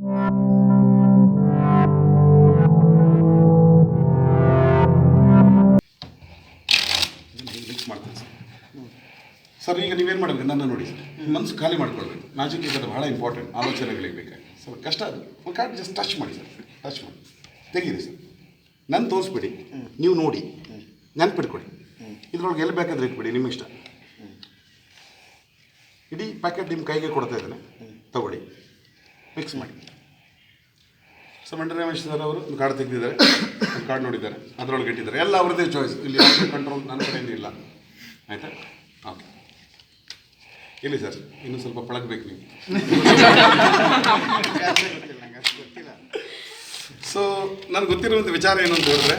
Sir, ಈಗ ನೀವೇನು ಮಾಡಬೇಕು ನನ್ನ ನೋಡಿ. ಮನಸ್ಸು ಖಾಲಿ ಮಾಡ್ಕೊಳ್ಬೇಕು. ನಾಚಿಕೆ ಅದು ಬಹಳ ಇಂಪಾರ್ಟೆಂಟ್ ಆಲೋಚನೆಗಳಿಗೆ ಬೇಕಾಗಿ ಸರ್, ಕಷ್ಟ ಅದು. ಕಾರ್ಡ್ ಜಸ್ಟ್ ಟಚ್ ಮಾಡಿ, ಸರ್. ಟಚ್ ಮಾಡಿ. ತೆಗೀರಿ, ಸರ್. ನಾನು ತೋರಿಸ್ಬಿಡಿ. ನೀವು ನೋಡಿ. ನೆನ್ಪಿಟ್ಕೊಡಿ. ಇದ್ರೊಳಗೆ ಎಲ್ಲಿ ಬೇಕಾದ್ರೆ ಇಟ್ಬಿಡಿ ನಿಮ್ಮ ಇಷ್ಟ. ಇಡೀ ಪ್ಯಾಕೆಟ್ ನಿಮ್ಮ ಕೈಗೆ ಕೊಡ್ತಾ ಇದ್ದಾನೆ. ತಗೊಳ್ಳಿ. ಮಿಕ್ಸ್ ಮಾಡಿ. ಸೊ ರಮೇಶ್ ಸರ್ ಅವರು ಕಾರ್ಡ್ ತೆಗೆದಿದ್ದಾರೆ. ಕಾರ್ಡ್ ನೋಡಿದ್ದಾರೆ. ಅದರೊಳಗೆ ಇಟ್ಟಿದ್ದಾರೆ. ಎಲ್ಲ ಅವ್ರದ್ದೇ ಚಾಯ್ಸ್ ಇಲ್ಲಿ ಕಂಟ್ರೋಲ್ ನನ್ನ ಕಡೆಯಿಂದ ಇಲ್ಲ. ಆಯಿತಾ? ಓಕೆ ಇಲ್ಲಿ ಸರ್ ಇನ್ನೂ ಸ್ವಲ್ಪ ಪಳಗಬೇಕು ನೀವು. ಸೊ ನನಗೆ ಗೊತ್ತಿರುವಂಥ ವಿಚಾರ ಏನು ಅಂತ ಹೇಳಿದ್ರೆ,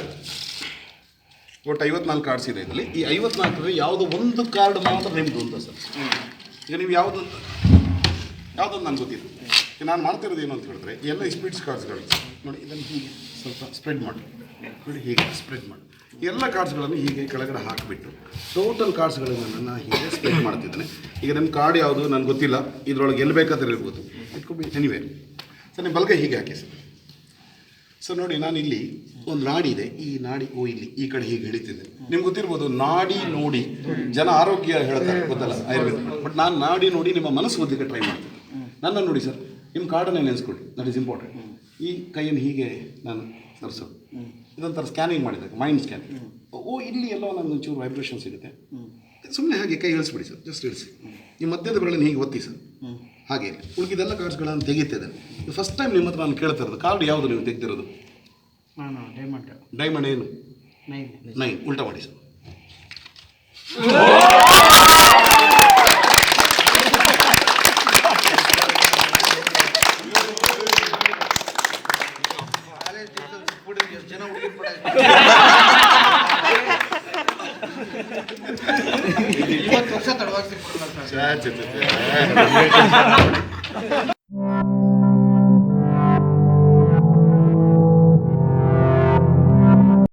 ಒಟ್ಟು ಐವತ್ನಾಲ್ಕು ಕಾರ್ಡ್ಸ್ ಇದೆ ಇದರಲ್ಲಿ. ಈ ಐವತ್ನಾಲ್ಕರಲ್ಲಿ ಯಾವುದೋ ಒಂದು ಕಾರ್ಡ್ ಮಾತ್ರ ನಿಮ್ಮದು ಅಂತ ಸರ್ ಈಗ ನೀವು ಯಾವುದು ಅಂತ ಯಾವುದೊಂದು ನನಗೆ ಈಗ ನಾನು ಮಾಡ್ತಿರೋದು ಏನು ಅಂತ ಹೇಳಿದ್ರೆ ಎಲ್ಲ ಸ್ಪೀಡ್ಸ್ ಕಾರ್ಡ್ಸ್ಗಳು ನೋಡಿ, ಇದನ್ನು ಹೀಗೆ ಸ್ವಲ್ಪ ಸ್ಪ್ರೆಡ್ ಮಾಡಿ. ನೋಡಿ, ಹೀಗೆ ಸ್ಪ್ರೆಡ್ ಮಾಡಿ. ಎಲ್ಲ ಕಾರ್ಡ್ಸ್ಗಳನ್ನು ಹೀಗೆ ಕೆಳಗಡೆ ಹಾಕಿಬಿಟ್ಟು ಟೋಟಲ್ ಕಾರ್ಡ್ಸ್ಗಳನ್ನು ನಾನು ಹೀಗೆ ಸ್ಪ್ರೆಡ್ ಮಾಡ್ತಿದ್ದೇನೆ. ಈಗ ನಿಮ್ಮ ಕಾರ್ಡ್ ಯಾವುದು ನನಗೆ ಗೊತ್ತಿಲ್ಲ. ಇದರೊಳಗೆ ಎಲ್ಲಿ ಬೇಕಾದ್ರೆ ಇರ್ಬೋದು ಇಟ್ಕೊಬಿ ಎನಿವೇ ಸರ್ ನಿಮ್ಮ ಬಲಗೈ ಹೀಗೆ ಹಾಕಿ ಸರ್. ಸರ್ ನೋಡಿ, ನಾನು ಇಲ್ಲಿ ಒಂದು ನಾಡಿ ಇದೆ. ಈ ನಾಡಿ, ಓ, ಇಲ್ಲಿ ಈ ಕಡೆ ಹೀಗೆ ಹಿಡಿತಿದ್ದೆ ನಿಮ್ಗೆ ಗೊತ್ತಿರ್ಬೋದು, ನಾಡಿ ನೋಡಿ ಜನ ಆರೋಗ್ಯ ಹೇಳ್ತಾರೆ. ಗೊತ್ತಲ್ಲ, ಆಯುರ್ವೇದ. ಬಟ್ ನಾನು ನಾಡಿ ನೋಡಿ ನಿಮ್ಮ ಮನಸ್ಸು ಓದಲಿಕ್ಕೆ ಟ್ರೈ ಮಾಡ್ತೀನಿ. ನನ್ನ ನೋಡಿ ಸರ್. ನಿಮ್ಮ ಕಾರ್ಡನ್ನೇ ನೆನೆಸ್ಕೊಳ್ಳಿ ದಟ್ ಇಸ್ ಇಂಪಾರ್ಟೆಂಟ್ ಈ ಕೈಯನ್ನು ಹೀಗೆ ನಾನು ತರಿಸೋದು ಇದೊಂಥರ ಸ್ಕ್ಯಾನಿಂಗ್ ಮಾಡಿದಾಗ ಮೈಂಡ್ ಸ್ಕ್ಯಾನಿಂಗ್ ಓ ಇಲ್ಲಿ ಎಲ್ಲೋ ನನಗೆ ಒಂಚೂರು ವೈಬ್ರೇಷನ್ ಸಿಗುತ್ತೆ. ಸುಮ್ಮನೆ ಹಾಗೆ ಕೈ ಇಳಿಸ್ಬಿಡಿ ಸರ್ ಜಸ್ಟ್ ಇಳಿಸಿ. ಈ ಮಧ್ಯದ ಬೆರಳನ್ನು ಹೀಗೆ ಒತ್ತಿ ಸರ್. ಹಾಗೆ ಉಳಿದಿದ್ದೆಲ್ಲ ಕಾರ್ಡ್ಸ್ಗಳನ್ನು ತೆಗಿತಿದ್ದೇನೆ ಫಸ್ಟ್ ಟೈಮ್ ನಿಮ್ಮ ಹತ್ರ ನಾನು ಕೇಳ್ತಾ ಇರೋದು. ಕಾರ್ಡ್ ಯಾವುದು ನೀವು ತೆಗೆದಿರೋದು? ಡೈಮಂಡ್ ಡೈಮಂಡ್ ಏನು? ನೈನ್ ಉಲ್ಟಾ ಮಾಡಿ ಸರ್. ಜನ ಹುಡುಗಿ ಇವತ್ತು ವರ್ಷ ತಡವಾಗಿ ಸಿಕ್ಬಿಡ್ತಾರೆ.